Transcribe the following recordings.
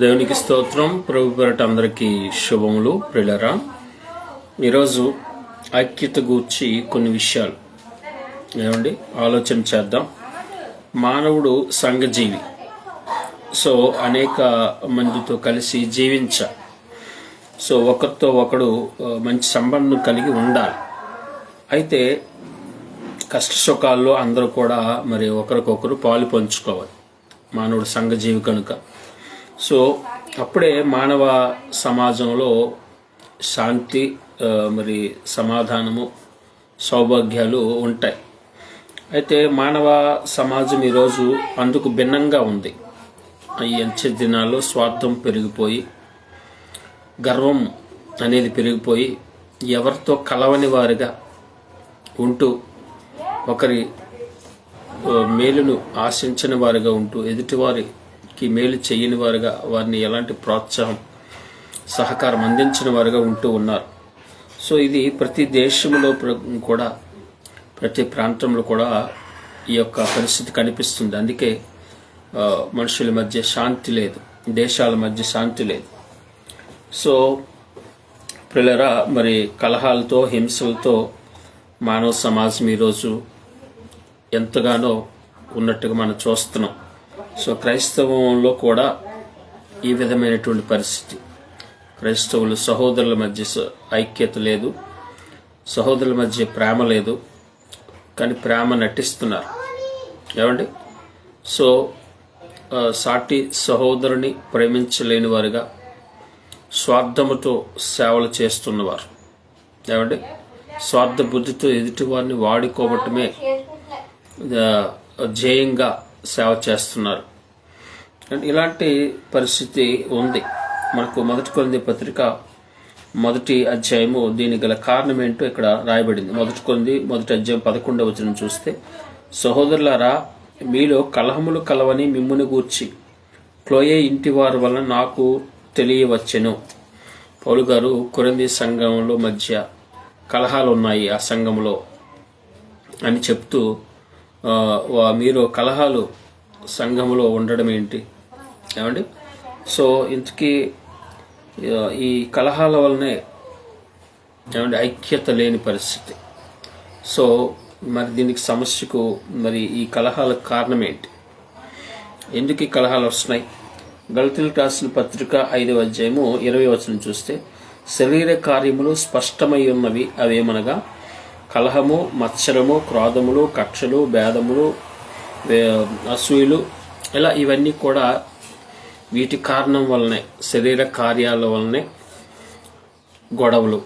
దేవునికి స్తోత్రం. ప్రభు పేరట అందరికీ శుభములు. ప్రిలరా ఈరోజు ఐక్యత గూర్చి కొన్ని విషయాలు. ఏమండి? ఆలోచన చేద్దాం. మానవుడు సంఘజీవి. సో అనేక మందితో కలిసి జీవించ. సో ఒకరితో ఒకడు మంచి సంబంధం కలిగి ఉండాలి. అయితే కష్ట సుఖాల్లో అందరూ కూడా మరి ఒకరికొకరు పాలు పంచుకోవాలి. మానవుడు సంఘజీవి కనుక. సో అప్పుడే మానవ సమాజంలో శాంతి మరి సమాధానము సౌభాగ్యాలు ఉంటాయి. అయితే మానవ సమాజం ఈరోజు అందుకు భిన్నంగా ఉంది. ఈ అంచె దినాల్లో స్వార్థం పెరిగిపోయి గర్వం అనేది పెరిగిపోయి ఎవరితో కలవని వారిగా ఉంటూ ఒకరి మేలును ఆశించని వారిగా ఉంటూ ఎదుటివారికి మేలు చేయని వారుగా వారిని ఎలాంటి ప్రోత్సాహం సహకారం అందించిన వారుగా ఉంటూ ఉన్నారు. సో ఇది ప్రతి దేశంలో ప్ర- కూడా ప్రతి ప్రాంతంలో కూడా ఈ యొక్క పరిస్థితి కనిపిస్తుంది. అందుకే మనుషుల మధ్య శాంతి లేదు. దేశాల మధ్య శాంతి లేదు. సో పిల్లరా మరి కలహాలతో హింసలతో మానవ సమాజం ఈరోజు ఎంతగానో ఉన్నట్టుగా మనం చూస్తున్నాం. సో క్రైస్తవంలో కూడా ఈ విధమైనటువంటి పరిస్థితి. క్రైస్తవులు సహోదరుల మధ్య స- ఐక్యత లేదు. సహోదరుల మధ్య ప్రేమ లేదు. కానీ ప్రేమ నటిస్తున్నారు. ఏమండి? సో సాటి సహోదరుని ప్రేమించలేని వారుగా స్వార్థముతో సేవలు చేస్తున్నవారు. ఏమండి? స్వార్థ బుద్ధితో ఎదుటి వారిని వాడుకోవటమే ధ్యేయంగా సేవ చేస్తున్నారు. అండ్ ఇలాంటి పరిస్థితి ఉంది. మనకు మొదటి కొంది పత్రిక మొదటి అధ్యాయము దీనికి గల కారణం ఏంటో ఇక్కడ రాయబడింది. మొదటి కొంది మొదటి అధ్యాయం పదకొండవ వచనం చూస్తే సహోదరులారా మీలో కలహములు కలవని మిమ్ముని గూర్చి క్లోయే ఇంటి వారి వలన నాకు తెలియవచ్చెను. పౌలు గారు కురంది సంఘంలో మధ్య కలహాలు ఉన్నాయి ఆ సంఘంలో అని చెప్తూ మీరు కలహాలు సంఘంలో ఉండడం ఏంటి? ఏమండి? సో ఇంతకీ ఈ కలహాల వల్లనే ఏమండి ఐక్యత లేని పరిస్థితి. సో మరి దీనికి సమస్యకు మరి ఈ కలహాలకు కారణం ఏంటి? ఎందుకు ఈ కలహాలు వస్తున్నాయి? గళితులకు రాసిన పత్రిక ఐదవ అధ్యాయము ఇరవై వచనం చూస్తే శరీర కార్యములు స్పష్టమై ఉన్నవి అవేమనగా కలహము మత్సరము క్రోధములు కక్షలు భేదములు అసూయలు ఇలా ఇవన్నీ కూడా వీటి కారణం వల్లనే శరీర కార్యాల వల్లనే గొడవలు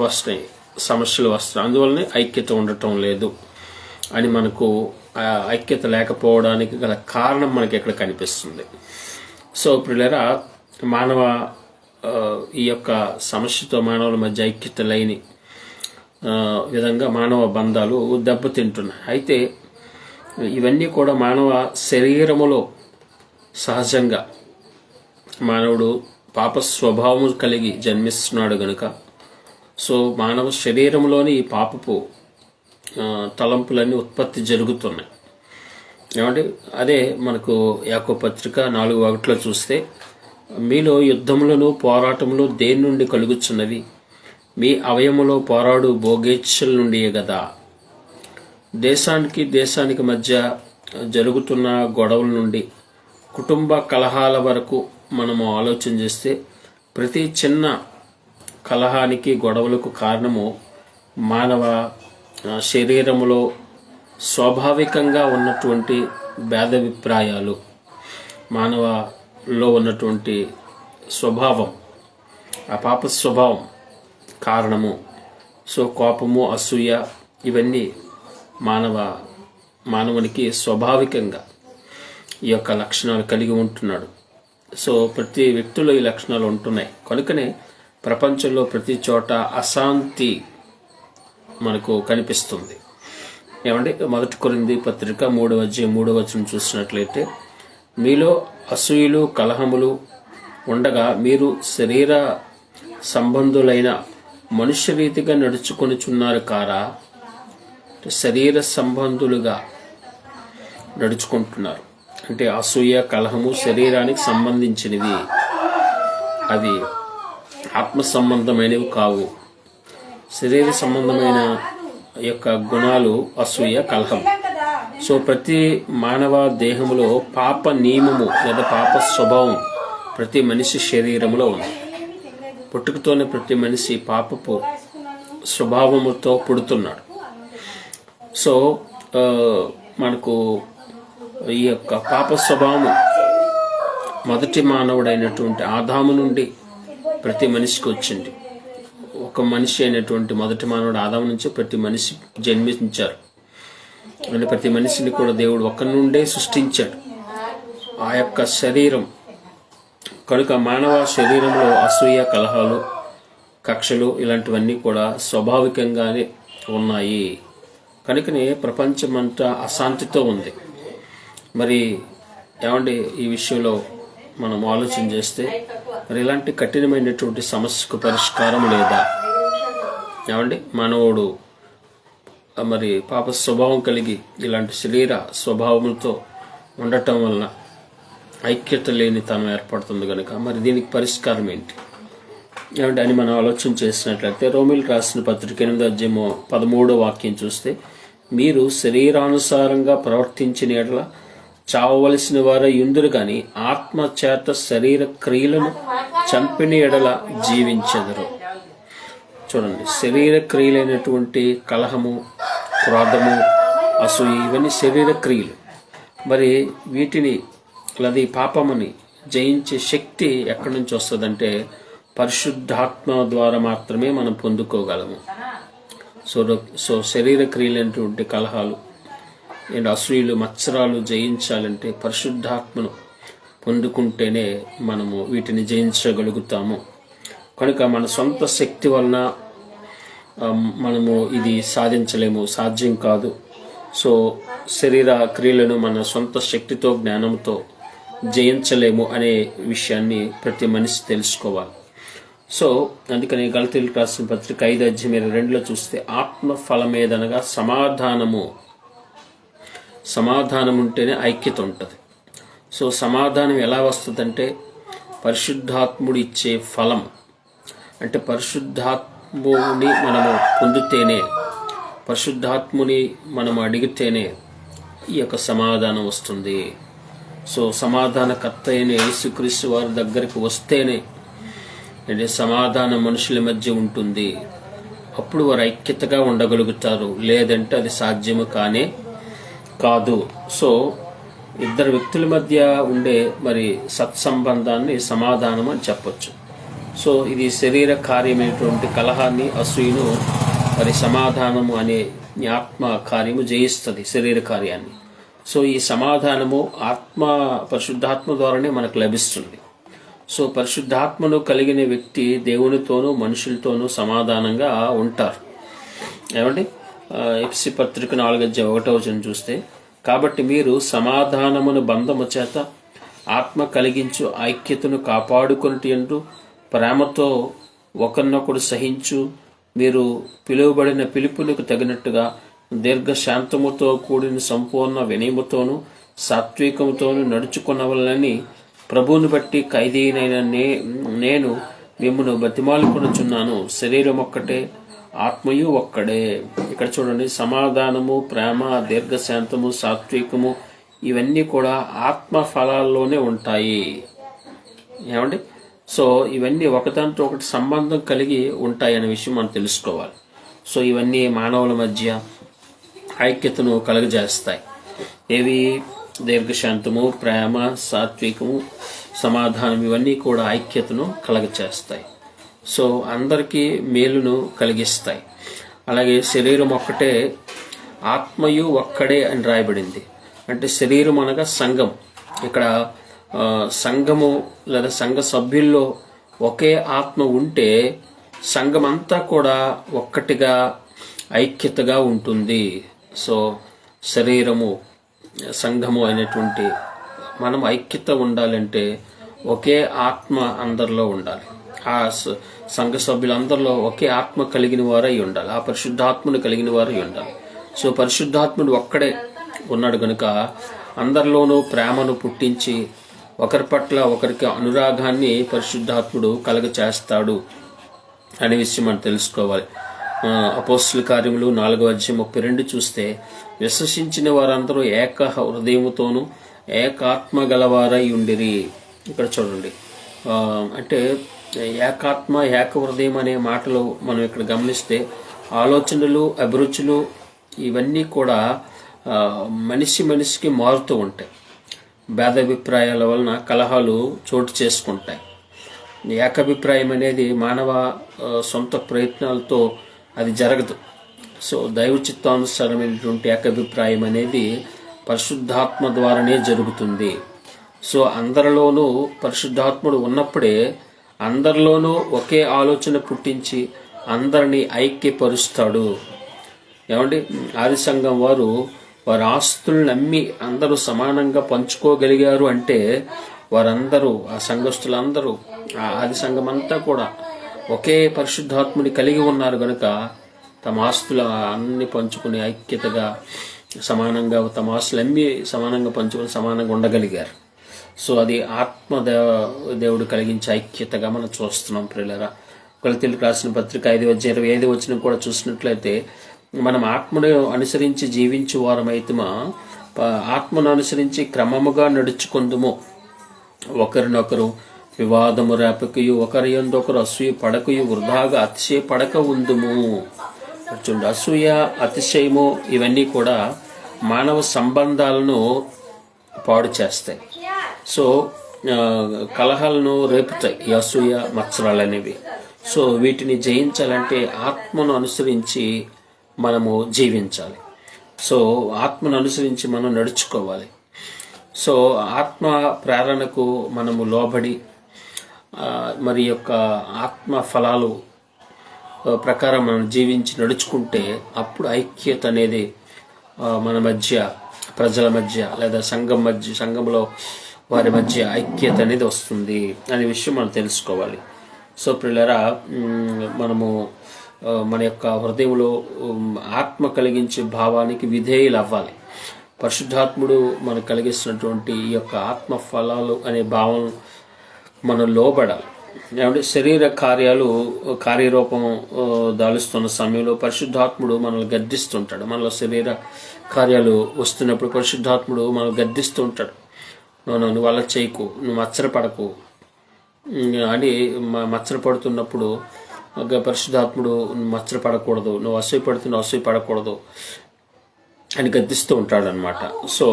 వస్తాయి సమస్యలు వస్తాయి. అందువల్లనే ఐక్యత ఉండటం లేదు అని మనకు ఐక్యత లేకపోవడానికి గల కారణం మనకి ఇక్కడ కనిపిస్తుంది. సో పిల్లరా మానవ ఈ యొక్క సమస్యతో మానవుల మధ్య ఐక్యత లేని విధంగా మానవ బంధాలు దెబ్బతింటున్నాయి. అయితే ఇవన్నీ కూడా మానవ శరీరములో సహజంగా మానవుడు పాప స్వభావము కలిగి జన్మిస్తున్నాడు గనుక సో మానవ శరీరంలోని ఈ పాపపు తలంపులన్నీ ఉత్పత్తి జరుగుతున్నాయి. ఏమంటే అదే మనకు యాకో పత్రిక నాలుగు ఒకటిలో చూస్తే మీలో యుద్ధములను పోరాటములు దేని నుండి కలుగుచున్నవి? మీ అవయములో పోరాడు భోగేచ్ఛల నుండియే కదా దేశానికి దేశానికి మధ్య జరుగుతున్న గొడవల నుండి కుటుంబ కలహాల వరకు మనము ఆలోచన చేస్తే ప్రతి చిన్న కలహానికి గొడవలకు కారణము మానవ శరీరములో స్వాభావికంగా ఉన్నటువంటి భేదాభిప్రాయాలు మానవలో ఉన్నటువంటి స్వభావం ఆ పాప స్వభావం కారణము సో కోపము అసూయ ఇవన్నీ మానవ మానవునికి స్వాభావికంగా ఈ యొక్క లక్షణాలు కలిగి ఉంటున్నాడు. సో ప్రతి వ్యక్తిలో ఈ లక్షణాలు ఉంటున్నాయి. కనుకనే ప్రపంచంలో ప్రతి చోట అశాంతి మనకు కనిపిస్తుంది. ఏమంటే మొదటి కొరింది పత్రిక మూడవ అధ్యాయం మూడవ వచనం చూసినట్లయితే మీలో అసూయలు కలహములు ఉండగా మీరు శరీర సంబంధులైన మనుష్య రీతిగా నడుచుకొనిచున్నారు కారా శరీర సంబంధులుగా నడుచుకుంటున్నారు. అంటే అసూయ కలహము శరీరానికి సంబంధించినవి. అవి ఆత్మ సంబంధమైనవి కావు. శరీర సంబంధమైన యొక్క గుణాలు అసూయ కలహం. సో ప్రతి మానవ దేహములో పాప నియమము లేదా పాప స్వభావం ప్రతి మనిషి శరీరంలో ఉంది. పుట్టుకతోనే ప్రతి మనిషి పాపపు స్వభావముతో పుడుతున్నాడు. సో మనకు ఈ యొక్క పాప స్వభావం మొదటి మానవుడైనటువంటి ఆదాము నుండి ప్రతి మనిషికి వచ్చింది. ఒక మనిషి అయినటువంటి మొదటి మానవుడు ఆదాము నుంచి ప్రతి మనిషి జన్మించారు. అంటే ప్రతి మనిషిని కూడా దేవుడు ఒక నుండే సృష్టించాడు. ఆ యొక్క శరీరం కనుక మానవ శరీరంలో అసూయ కలహాలు కక్షలు ఇలాంటివన్నీ కూడా స్వాభావికంగానే ఉన్నాయి. కనుకనే ప్రపంచమంతా అశాంతితో ఉంది. మరి ఏమండి ఈ విషయంలో మనం ఆలోచన చేస్తే మరి ఇలాంటి కఠినమైనటువంటి సమస్యకు పరిష్కారం లేదా? ఏమండి? మానవుడు మరి పాప స్వభావం కలిగి ఇలాంటి శరీర స్వభావంతో ఉండటం వలన ఐక్యత లేని తనం ఏర్పడుతుంది కనుక మరి దీనికి పరిష్కారం ఏంటి? ఏమంటే అని మనం ఆలోచన చేసినట్లయితే రోమిల్ రాసిన పత్రిక ఎనిమిది అధ్యాయము పదమూడో వాక్యం చూస్తే మీరు శరీరానుసారంగా ప్రవర్తించిన ఎడల చావవలసిన వారే ఇందురు కానీ ఆత్మ చేత శరీర క్రియలను చంపిన ఎడల జీవించెదరు. చూడండి శరీర క్రియలైనటువంటి కలహము క్రోధము అసూయ ఇవన్నీ శరీర క్రియలు. మరి వీటిని లేదా ఈ పాపముని జయించే శక్తి ఎక్కడి నుంచి వస్తుందంటే పరిశుద్ధాత్మ ద్వారా మాత్రమే మనం పొందుకోగలము. సో సో శరీర క్రియలైనటువంటి కలహాలు అండ్ అసూయలు మత్సరాలు జయించాలంటే పరిశుద్ధాత్మను పొందుకుంటేనే మనము వీటిని జయించగలుగుతాము. కనుక మన సొంత శక్తి వలన మనము ఇది సాధించలేము సాధ్యం కాదు. సో శరీర క్రియలను మన సొంత శక్తితో జ్ఞానంతో జయించలేము అనే విషయాన్ని ప్రతి మనిషి తెలుసుకోవాలి. సో అందుకని గలతీలకు రాసిన పత్రిక ఐదు అధ్యయన రెండులో చూస్తే ఆత్మ ఫలమేదనగా సమాధానము. సమాధానం ఉంటేనే ఐక్యత ఉంటుంది. సో సమాధానం ఎలా వస్తుందంటే పరిశుద్ధాత్ముడు ఇచ్చే ఫలం. అంటే పరిశుద్ధాత్ముని మనము పొందితేనే పరిశుద్ధాత్ముని మనం అడిగితేనే ఈ యొక్క సమాధానం వస్తుంది. సో సమాధానకర్త అయిన యేసుక్రీస్తు వారి దగ్గరికి వస్తేనే అంటే సమాధానం మనుషుల మధ్య ఉంటుంది. అప్పుడు వారు ఐక్యతగా ఉండగలుగుతారు. లేదంటే అది సాధ్యము కానే కాదు. సో ఇద్దరు వ్యక్తుల మధ్య ఉండే మరి సత్సంబంధాన్ని సమాధానం అని చెప్పొచ్చు. సో ఇది శరీర కార్యమైనటువంటి కలహాన్ని అసూయను మరి సమాధానము అనే ఆత్మ కార్యము జయిస్తుంది శరీర కార్యాన్ని. సో ఈ సమాధానము ఆత్మ పరిశుద్ధాత్మ ద్వారానే మనకు లభిస్తుంది. సో పరిశుద్ధాత్మను కలిగిన వ్యక్తి దేవునితోనూ మనుషులతోనూ సమాధానంగా ఉంటారు. ఏమండి? ఎఫ్సి పత్రిక నాలుగజ్జ ఒకటో వచ్చిన చూస్తే కాబట్టి మీరు సమాధానమును బంధము చేత ఆత్మ కలిగించు ఐక్యతను కాపాడుకొనిటి అంటూ ప్రేమతో ఒకరినొకడు సహించు మీరు పిలువబడిన పిలుపునకు తగినట్టుగా దీర్ఘశాంతముతో కూడిన సంపూర్ణ వినయముతోను సాత్వికముతోనూ నడుచుకున్నవలని ప్రభువుని బట్టి ఖైదీనైన నే నేను మిమ్మను బతిమాలుకొనుచున్నాను. శరీరం ఒక్కటే ఆత్మయు ఒక్కడే. ఇక్కడ చూడండి సమాధానము ప్రేమ దీర్ఘశాంతము సాత్వికము ఇవన్నీ కూడా ఆత్మ ఫలాల్లోనే ఉంటాయి. ఏమండి? సో ఇవన్నీ ఒకదానితో ఒకటి సంబంధం కలిగి ఉంటాయి అనే విషయం మనం తెలుసుకోవాలి. సో ఇవన్నీ మానవుల మధ్య ఐక్యతను కలుగజేస్తాయి. ఏవి? దీర్ఘశాంతము ప్రేమ సాత్వికము సమాధానం ఇవన్నీ కూడా ఐక్యతను కలగచేస్తాయి సో అందరికీ మేలును కలిగిస్తాయి. అలాగే శరీరం ఒక్కటే ఆత్మయు ఒక్కడే అని రాయబడింది. అంటే శరీరం అనగా సంఘం. ఇక్కడ సంఘము లేదా సంఘ సభ్యుల్లో ఒకే ఆత్మ ఉంటే సంఘమంతా కూడా ఒక్కటిగా ఐక్యతగా ఉంటుంది. సో శరీరము సంఘము అయినటువంటి మనం ఐక్యత ఉండాలంటే ఒకే ఆత్మ అందరిలో ఉండాలి. ఆ సంఘ సభ్యులందరిలో ఒకే ఆత్మ కలిగిన వారై ఉండాలి. ఆ పరిశుద్ధాత్మను కలిగిన వారై ఉండాలి. సో పరిశుద్ధాత్ముడు ఒక్కడే ఉన్నాడు కనుక అందరిలోనూ ప్రేమను పుట్టించి ఒకరి పట్ల ఒకరికి అనురాగాన్ని పరిశుద్ధాత్ముడు కలగ చేస్తాడు అనే విషయం మనం తెలుసుకోవాలి. అపోస్తుల కార్యములు నాలుగో అధ్యాయం ముప్పై రెండు చూస్తే విశ్వసించిన వారందరూ ఏక హృదయముతోనూ ఏకాత్మ గలవారై ఉండిరి. ఇక్కడ చూడండి. అంటే ఏకాత్మ ఏక హృదయం అనే మాటలు మనం ఇక్కడ గమనిస్తే ఆలోచనలు అభిరుచులు ఇవన్నీ కూడా మనిషి మనిషికి మారుతూ ఉంటాయి. భేదాభిప్రాయాల వలన కలహాలు చోటు చేసుకుంటాయి. ఏకాభిప్రాయం అనేది మానవ సొంత ప్రయత్నాలతో అది జరగదు. సో దైవ చిత్తానుసారమైనటువంటి ఏకాభిప్రాయం అనేది పరిశుద్ధాత్మ ద్వారానే జరుగుతుంది. సో అందరిలోనూ పరిశుద్ధాత్ముడు ఉన్నప్పుడే అందరిలోనూ ఒకే ఆలోచన పుట్టించి అందరినీ ఐక్యపరుస్తాడు. ఏమండి? ఆది సంఘం వారు వారి ఆస్తులను నమ్మి అందరూ సమానంగా పంచుకోగలిగారు అంటే వారందరూ ఆ సంఘస్థులందరూ ఆ ఆది సంఘం అంతా కూడా ఒకే పరిశుద్ధాత్ముని కలిగి ఉన్నారు కనుక తమ ఆస్తులు అన్ని పంచుకుని ఐక్యతగా సమానంగా తమ ఆస్తులు అమ్మి సమానంగా పంచుకొని సమానంగా ఉండగలిగారు. సో అది ఆత్మ దే- దేవుడు కలిగించే ఐక్యతగా మనం చూస్తున్నాం ప్రియులరా. కొలతీలకు రాసిన పత్రిక ఐదు వచ్చి ఇరవై ఐదు వచ్చిన కూడా చూసినట్లయితే మనం ఆత్మను అనుసరించి జీవించు వారమైతమా ఆత్మను అనుసరించి క్రమముగా నడుచుకుందుము. ఒకరినొకరు వివాదము రేపకయు ఒకరి ఒకరు అసూయ పడకయు వృధాగా అతిశయ పడక ఉందుము. చూడండి అసూయ అతిశయము ఇవన్నీ కూడా మానవ సంబంధాలను పాడు చేస్తాయి. సో కలహాలను రేపుతాయి ఈ అసూయ మత్సరాలు అనేవి. సో వీటిని జయించాలంటే ఆత్మను అనుసరించి మనము జీవించాలి. సో ఆత్మను అనుసరించి మనం నడుచుకోవాలి. సో ఆత్మ ప్రేరణకు మనము లోబడి మరి యొక్క ఆత్మ ఫలాలు ప్రకారం మనం జీవించి నడుచుకుంటే అప్పుడు ఐక్యత అనేది మన మధ్య ప్రజల మధ్య లేదా సంఘం మధ్య సంఘంలో వారి మధ్య ఐక్యత అనేది వస్తుంది అనే విషయం మనం తెలుసుకోవాలి. సో పిల్లరా మనము మన యొక్క హృదయంలో ఆత్మ కలిగించే భావానికి విధేయులు అవ్వాలి. పరిశుద్ధాత్ముడు మనకు కలిగిస్తున్నటువంటి ఈ యొక్క ఆత్మ ఫలాలు అనే భావం మనం లోబడాలి. ఏమంటే శరీర కార్యాలు కార్యరూపం దాలుస్తున్న సమయంలో పరిశుద్ధాత్ముడు మనల్ని గద్దిస్తుంటాడు. మనలో శరీర కార్యాలు వస్తున్నప్పుడు పరిశుద్ధాత్ముడు మనల్ని గద్దిస్తూ ఉంటాడు నువ్వు నువ్వు అలా చేయకు నువ్వు మచ్చరపడకు. అని మచ్చరపడుతున్నప్పుడు ఒక పరిశుద్ధాత్ముడు నువ్వు మచ్చరపడకూడదు నువ్వు అసూయపడుతున్న అసూయపడకూడదు పడకూడదు అని గద్దిస్తూ ఉంటాడనమాట సో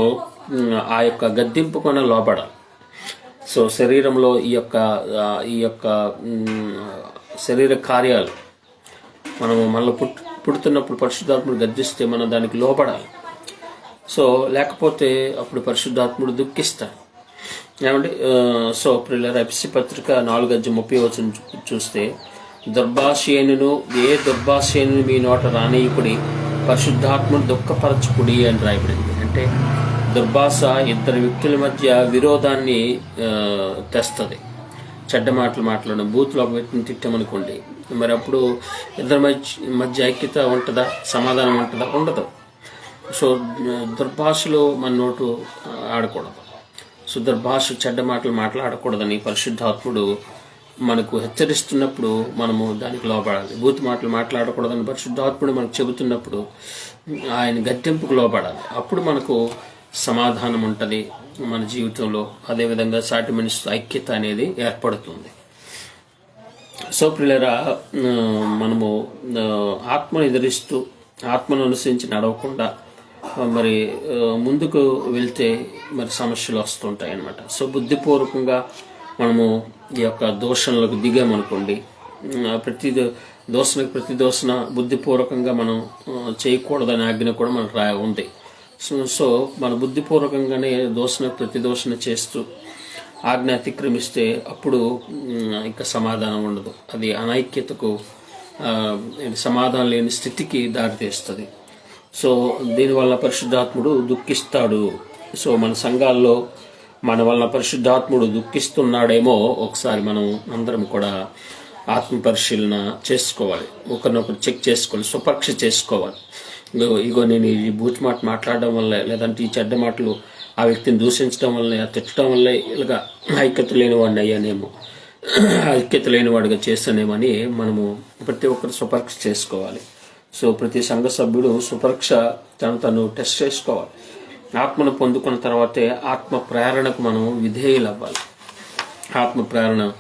ఆ యొక్క గద్దింపు కొన లోపడాలి సో శరీరంలో ఈ యొక్క ఈ యొక్క శరీర కార్యాలు మనము మనలో పుట్ పుడుతున్నప్పుడు పరిశుద్ధాత్ముడు గర్జిస్తే మనం దానికి లోపడాలి సో లేకపోతే అప్పుడు పరిశుద్ధాత్ముడు దుఃఖిస్తాడు. ఏమంటే సో ప్రిల్లర్ ఎపిసి పత్రిక నాలుగు అజ్జు ముప్పై వచ్చిన చూస్తే దుర్భాషేనును ఏ దుర్భాషేను మీ నోట రానియకుడి పరిశుద్ధాత్ముడు దుఃఖపరచుకుడి అని రాయబడింది. అంటే దుర్భాష ఇద్దరు వ్యక్తుల మధ్య విరోధాన్ని తెస్తుంది. చెడ్డ మాటలు మాట్లాడడం బూత్లో ఒక వ్యక్తిని తిట్టామనుకోండి మరి అప్పుడు ఇద్దరి మధ్య మధ్య ఐక్యత ఉంటుందా? సమాధానం ఉంటుందా? ఉండదు. సో దుర్భాషలో మన నోటు ఆడకూడదు. సో దుర్భాష చెడ్డ మాటలు మాట్లాడకూడదని పరిశుద్ధాత్ముడు మనకు హెచ్చరిస్తున్నప్పుడు మనము దానికి లోపడాలి బూత్ మాటలు మాట్లాడకూడదని పరిశుద్ధాత్ముడు మనకు చెబుతున్నప్పుడు ఆయన గద్దెంపుకు లోపడాలి అప్పుడు మనకు సమాధానం ఉంటుంది మన జీవితంలో. అదేవిధంగా సాటి మనిషితో ఐక్యత అనేది ఏర్పడుతుంది. సో ప్రియులరా మనము ఆత్మను ఎదిరిస్తూ ఆత్మను అనుసరించి నడవకుండా మరి ముందుకు వెళ్తే మరి సమస్యలు వస్తుంటాయి అన్నమాట సో బుద్ధిపూర్వకంగా మనము ఈ యొక్క దోషణలకు దిగామనుకోండి ప్రతి దోషణకు ప్రతి దోషణ బుద్ధిపూర్వకంగా మనం చేయకూడదనే ఆజ్ఞ కూడా మనకు రా ఉంది. సో సో మన బుద్ధిపూర్వకంగానే దోషణ ప్రతిదోషణ చేస్తూ ఆజ్ఞ అతిక్రమిస్తే అప్పుడు ఇంకా సమాధానం ఉండదు. అది అనైక్యతకు సమాధానం లేని స్థితికి దారితీస్తుంది. సో దీనివల్ల పరిశుద్ధాత్ముడు దుఃఖిస్తాడు. సో మన సంఘాల్లో మన వలన పరిశుద్ధాత్ముడు దుఃఖిస్తున్నాడేమో ఒకసారి మనం అందరం కూడా ఆత్మ పరిశీలన చేసుకోవాలి. ఒకరినొకరు చెక్ చేసుకోవాలి. స్వపక్ష చేసుకోవాలి. ఇగో ఇగో నేను ఈ బూచ్ మాట మాట్లాడడం వల్ల లేదంటే ఈ చెడ్డ మాటలు ఆ వ్యక్తిని దూషించడం వల్లనే తిట్టడం వల్ల ఇలాగా ఐక్యత లేనివాడిని అయ్యానేమో. ఐక్యత లేని వాడిగా చేస్తానేమని మనము ప్రతి ఒక్కరు సుపరీక్ష చేసుకోవాలి. సో ప్రతి సంఘ సభ్యుడు సుపరీక్ష తను తను టెస్ట్ చేసుకోవాలి. ఆత్మను పొందుకున్న తర్వాతే ఆత్మ ప్రేరణకు మనం విధేయులు అవ్వాలి ఆత్మ ప్రేరణ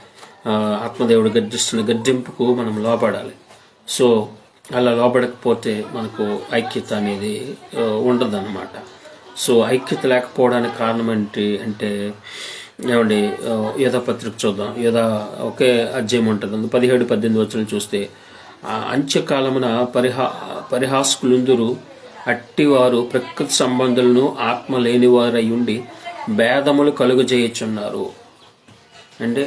ఆత్మదేవుడు గర్జిస్తున్న గర్జింపుకు మనం లోపడాలి సో అలా లోపడకపోతే మనకు ఐక్యత అనేది ఉండదన్నమాట. సో ఐక్యత లేకపోవడానికి కారణం ఏంటి అంటే ఏమండి యథా పత్రిక చూద్దాం. యథా ఒకే అధ్యాయం ఉంటుంది. అందులో పదిహేడు పద్దెనిమిది వచ్చిన చూస్తే అంత్యకాలమున పరిహా పరిహాసకులుందురు అట్టివారు ప్రకృతి సంబంధులను ఆత్మ లేనివారై ఉండి భేదములు కలుగజేయుచున్నారు. అంటే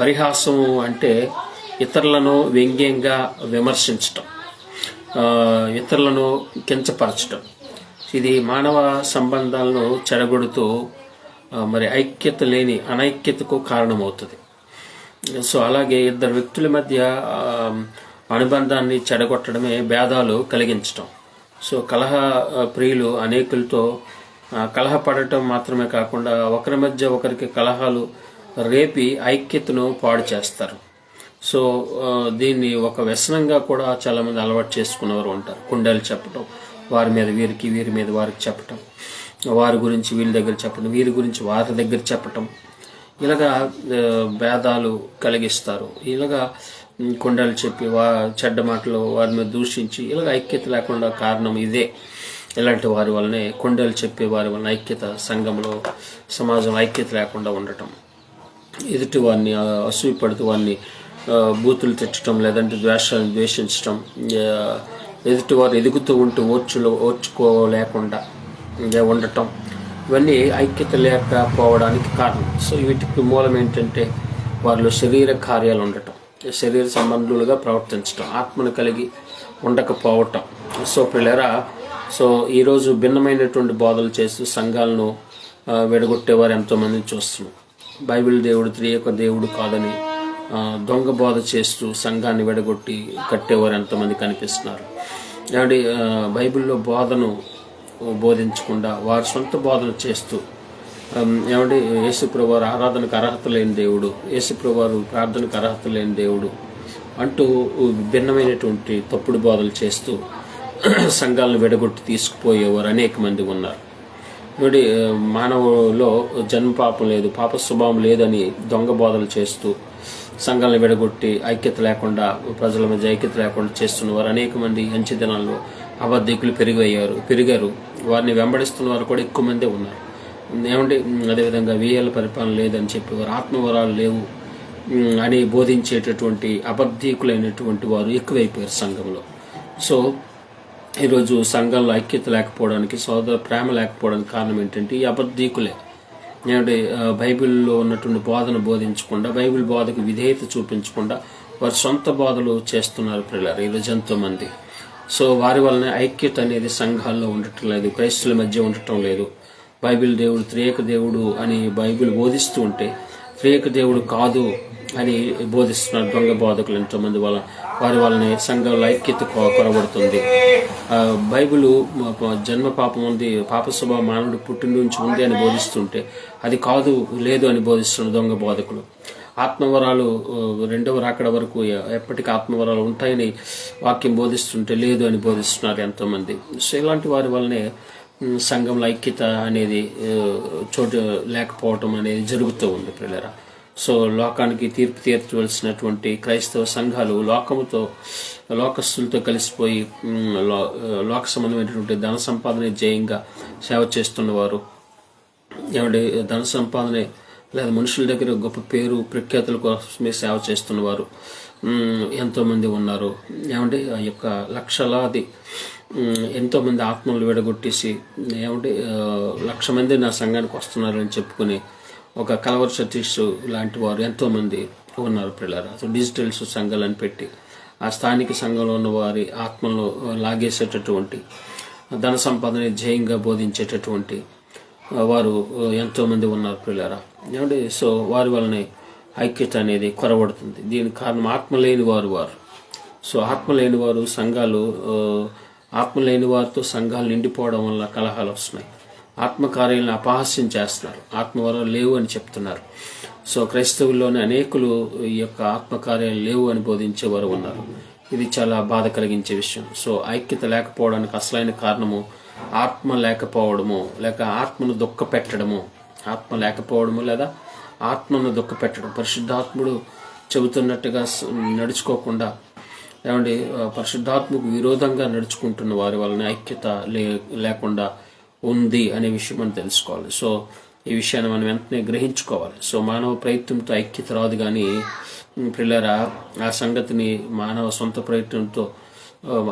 పరిహాసం పరిహాసము అంటే ఇతరులను వ్యంగ్యంగా విమర్శించటం. ఇతరులను కించపరచటం. ఇది మానవ సంబంధాలను చెడగొడుతూ మరి ఐక్యత లేని అనైక్యతకు కారణమవుతుంది. సో అలాగే ఇద్దరు వ్యక్తుల మధ్య అనుబంధాన్ని చెడగొట్టడమే భేదాలు కలిగించటం. సో కలహ ప్రియులు అనేకులతో కలహపడటం మాత్రమే కాకుండా ఒకరి మధ్య ఒకరికి కలహాలు రేపి ఐక్యతను పాడు చేస్తారు. సో దీన్ని ఒక వ్యసనంగా కూడా చాలా మంది అలవాటు చేసుకున్నవారు ఉంటారు. కుండలు చెప్పటం వారి మీద వీరికి వీరి మీద వారికి చెప్పటం వారి గురించి వీళ్ళ దగ్గర చెప్పడం వీరి గురించి వారి దగ్గర చెప్పటం. ఇలాగా భేదాలు కలిగిస్తారు. ఇలాగా కుండలు చెప్పి వా చెడ్డ మాటలు వారి మీద దూషించి ఇలాగ ఐక్యత లేకుండా కారణం ఇదే. ఇలాంటి వారి వల్లనే కుండలు చెప్పే వారి వలన ఐక్యత సంఘంలో సమాజంలో ఐక్యత లేకుండా ఉండటం. ఎదుటి వారిని అసూయపడుతూ వారిని బూతులు తిట్టడం లేదంటే ద్వేషాలను ద్వేషించడం ఎదుటివారు ఎదుటి వారు ఎదుగుతూ ఉంటూ ఓర్చులో ఓర్చుకోలేకుండా ఇంకా ఉండటం. ఇవన్నీ ఐక్యత లేకపోవడానికి కారణం. సో వీటికి మూలం ఏంటంటే వారిలో శరీర కార్యాలు ఉండటం. శరీర సంబంధులుగా ప్రవర్తించటం ఆత్మను కలిగి ఉండకపోవటం. సో పిల్లరా సో ఈరోజు భిన్నమైనటువంటి బోధలు చేస్తూ సంఘాలను విడగొట్టేవారు ఎంతోమందిని చూస్తున్నాం. బైబిల్ దేవుడు త్రియొక్క దేవుడు కాదని దొంగ బోధ చేస్తూ సంఘాన్ని విడగొట్టి కట్టేవారు ఎంతమంది కనిపిస్తున్నారు. కాబట్టి బైబిల్లో బోధను బోధించకుండా వారి సొంత బోధన చేస్తూ ఆమ్, ఏమంటే యేసుప్రభు వారు ఆరాధనకు అర్హత లేని దేవుడు యేసుప్రభు వారు ప్రార్థనకు అర్హత లేని దేవుడు అంటూ భిన్నమైనటువంటి తప్పుడు బోధలు చేస్తూ సంఘాలను విడగొట్టి తీసుకుపోయేవారు అనేక మంది ఉన్నారు. ఇప్పుడు మానవులో జన్మ పాపం లేదు పాప స్వభావం లేదని దొంగ బోధలు చేస్తూ సంఘాలను విడగొట్టి ఐక్యత లేకుండా ప్రజల మధ్య ఐక్యత లేకుండా చేస్తున్న వారు అనేక మంది ఎంచి దినాల్లో అబద్ధికులు పెరిగయ్యారు పెరిగారు. వారిని వెంబడిస్తున్న వారు కూడా ఎక్కువ మందే ఉన్నారు. ఏమంటే అదేవిధంగా వేయాల పరిపాలన లేదని చెప్పి వారు ఆత్మవరాలు లేవు అని బోధించేటటువంటి అబద్ధీకులైనటువంటి వారు ఎక్కువైపోయారు సంఘంలో. సో ఈరోజు సంఘంలో ఐక్యత లేకపోవడానికి సోదర ప్రేమ లేకపోవడానికి కారణం ఏంటంటే ఈ అబద్ధీకులే. ఏమంటే బైబిల్లో ఉన్నటువంటి బోధన బోధించకుండా బైబిల్ బోధకు విధేయత చూపించకుండా వారి సొంత బోధలు చేస్తున్నారు పిల్లలు ఈరోజు ఎంతో మంది. సో వారి వలన ఐక్యత అనేది సంఘాల్లో ఉండటం లేదు క్రైస్తుల మధ్య ఉండటం లేదు. బైబిల్ దేవుడు త్రియేక దేవుడు అని బైబిల్ బోధిస్తూ ఉంటే త్రియేక దేవుడు కాదు అని బోధిస్తున్నారు దొంగ బోధకులు ఎంతోమంది వాళ్ళ వారి వాళ్ళని సంఘంలో ఐక్యత కొ- కొరబడుతుంది. బైబిల్ జన్మ పాపం ఉంది పాప స్వభావం మానవుడు పుట్టిన నుంచి ఉంది అని బోధిస్తుంటే అది కాదు లేదు అని బోధిస్తున్నారు దొంగ బోధకులు. ఆత్మవరాలు రెండవ రాకడ వరకు ఎప్పటికీ ఆత్మవరాలు ఉంటాయని వాక్యం బోధిస్తుంటే లేదు అని బోధిస్తున్నారు ఎంతోమంది. సో ఇలాంటి వారి వల్లనే సంఘంలో ఐక్యత అనేది చోటు లేకపోవటం అనేది జరుగుతూ ఉంది పిల్లరా సో లోకానికి తీర్పు తీర్చవలసినటువంటి క్రైస్తవ సంఘాలు లోకముతో లోకస్తులతో కలిసిపోయి లో- లోక సంబంధమైనటువంటి ధన సంపాదన జయంగా సేవ చేస్తున్నవారు ఏమంటే ధన సంపాదనే లేదా మనుషుల దగ్గర గొప్ప పేరు ప్రఖ్యాతుల కోసమే సేవ చేస్తున్నవారు ఎంతోమంది ఉన్నారు. ఏమంటే ఆ యొక్క లక్షలాది ఎంతోమంది ఆత్మలు విడగొట్టేసి ఏమంటే లక్ష మంది నా సంఘానికి వస్తున్నారని చెప్పుకుని ఒక కలవర్ సతీష్ లాంటి వారు ఎంతోమంది ఉన్నారు పిల్లలు సో డిజిటల్స్ సంఘాలను పెట్టి ఆ స్థానిక సంఘంలో ఉన్న వారి ఆత్మలను లాగేసేటటువంటి ధన సంపాదన జయంగా బోధించేటటువంటి వారు ఎంతోమంది ఉన్నారు పిల్లరా ఏమంటే సో వారి వలన ఐక్యత అనేది కొరబడుతుంది. దీనికి కారణం ఆత్మ లేని వారు వారు. సో ఆత్మ లేని వారు సంఘాలు ఆత్మ లేని వారితో సంఘాలు నిండిపోవడం వల్ల కలహాలు వస్తున్నాయి. ఆత్మకార్యాలను అపహాస్యం చేస్తున్నారు. ఆత్మవరం లేవు అని చెప్తున్నారు. సో క్రైస్తవుల్లోని అనేకులు ఈ యొక్క ఆత్మకార్యాలు లేవు అని బోధించేవారు ఉన్నారు. ఇది చాలా బాధ కలిగించే విషయం. సో ఐక్యత లేకపోవడానికి అసలైన కారణము ఆత్మ లేకపోవడము లేక ఆత్మను దుఃఖ పెట్టడము ఆత్మ లేకపోవడము లేదా ఆత్మను దుఃఖ పెట్టడం పరిశుద్ధాత్ముడు చెబుతున్నట్టుగా నడుచుకోకుండా ఏమండి పరిశుద్ధాత్మకు విరోధంగా నడుచుకుంటున్న వారి వలన ఐక్యత లే లేకుండా ఉంది అనే విషయం మనం తెలుసుకోవాలి. సో ఈ విషయాన్ని మనం వెంటనే గ్రహించుకోవాలి. సో మానవ ప్రయత్నంతో ఐక్యత రాదు కానీ పిల్లరా ఆ సంగతిని మానవ సొంత ప్రయత్నంతో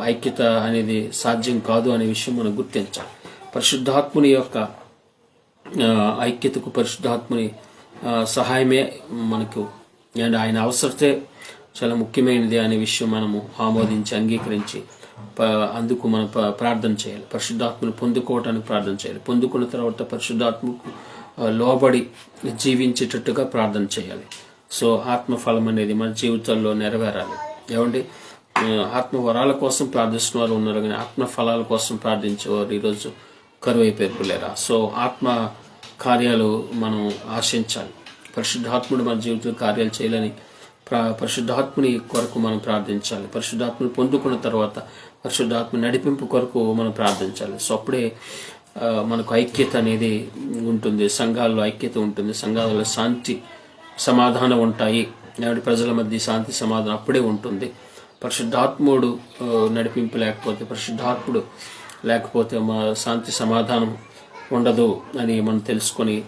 ఐక్యత అనేది సాధ్యం కాదు అనే విషయం మనం గుర్తించాలి. పరిశుద్ధాత్ముని యొక్క ఐక్యతకు పరిశుద్ధాత్మని సహాయమే మనకు. అండ్ ఆయన అవసరతే చాలా ముఖ్యమైనది అనే విషయం మనము ఆమోదించి అంగీకరించి అందుకు మనం ప్రార్థన చేయాలి. పరిశుద్ధాత్మను పొందుకోవటానికి ప్రార్థన చేయాలి. పొందుకున్న తర్వాత పరిశుద్ధాత్మకు లోబడి జీవించేటట్టుగా ప్రార్థన చేయాలి. సో ఆత్మ ఫలం అనేది మన జీవితాల్లో నెరవేరాలి. ఏమండి? ఆత్మ వరాల కోసం ప్రార్థిస్తున్న వారు ఉన్నారు కానీ ఆత్మ ఫలాల కోసం ప్రార్థించేవారు ఈరోజు కరువు లేరా సో ఆత్మ కార్యాలు మనం ఆశించాలి. పరిశుద్ధాత్ముడు మన జీవితంలో కార్యాలు చేయాలని పరిశుద్ధాత్ముని కొరకు మనం ప్రార్థించాలి. పరిశుద్ధాత్మని పొందుకున్న తర్వాత పరిశుద్ధాత్మ నడిపింపు కొరకు మనం ప్రార్థించాలి. సో అప్పుడే మనకు ఐక్యత అనేది ఉంటుంది. సంఘాల్లో ఐక్యత ఉంటుంది. సంఘాలలో శాంతి సమాధానం ఉంటాయి. కాబట్టి ప్రజల మధ్య శాంతి సమాధానం అప్పుడే ఉంటుంది. పరిశుద్ధాత్ముడు నడిపింపు లేకపోతే పరిశుద్ధాత్ముడు లేకపోతే మా శాంతి సమాధానం ఉండదు అని మనం తెలుసుకొని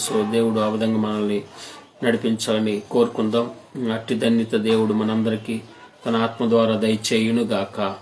సో దేవుడు ఆ విధంగా మనల్ని నడిపించాలని కోరుకుందాం. అట్టి ధన్యత దేవుడు మనందరికీ తన ఆత్మ ద్వారా దయచేయునుగాక.